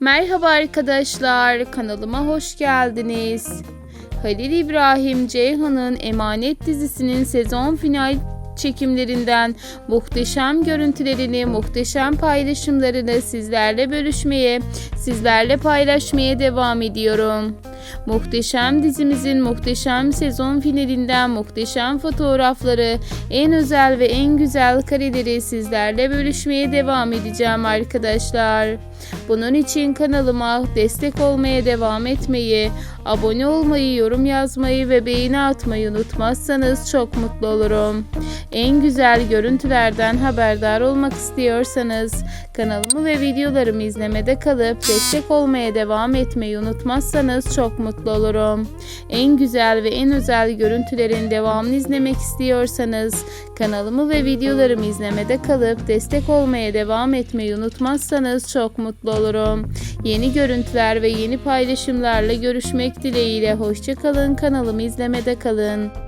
Merhaba arkadaşlar, kanalıma hoş geldiniz. Halil İbrahim Ceyhan'ın Emanet dizisinin sezon final çekimlerinden muhteşem görüntülerini, muhteşem paylaşımlarını sizlerle bölüşmeye, sizlerle paylaşmaya devam ediyorum. Muhteşem dizimizin muhteşem sezon finalinden muhteşem fotoğrafları, en özel ve en güzel kareleri sizlerle bölüşmeye devam edeceğim arkadaşlar. Bunun için kanalıma destek olmaya devam etmeyi, abone olmayı, yorum yazmayı ve beğeni atmayı unutmazsanız çok mutlu olurum. En güzel görüntülerden haberdar olmak istiyorsanız kanalımı ve videolarımı izlemede kalıp destek olmaya devam etmeyi unutmazsanız çok mutlu olurum. En güzel ve en özel görüntülerin devamını izlemek istiyorsanız kanalımı ve videolarımı izlemede kalıp destek olmaya devam etmeyi unutmazsanız çok mutlu olurum. Yeni görüntüler ve yeni paylaşımlarla görüşmek dileğiyle hoşçakalın kanalımı izlemede kalın.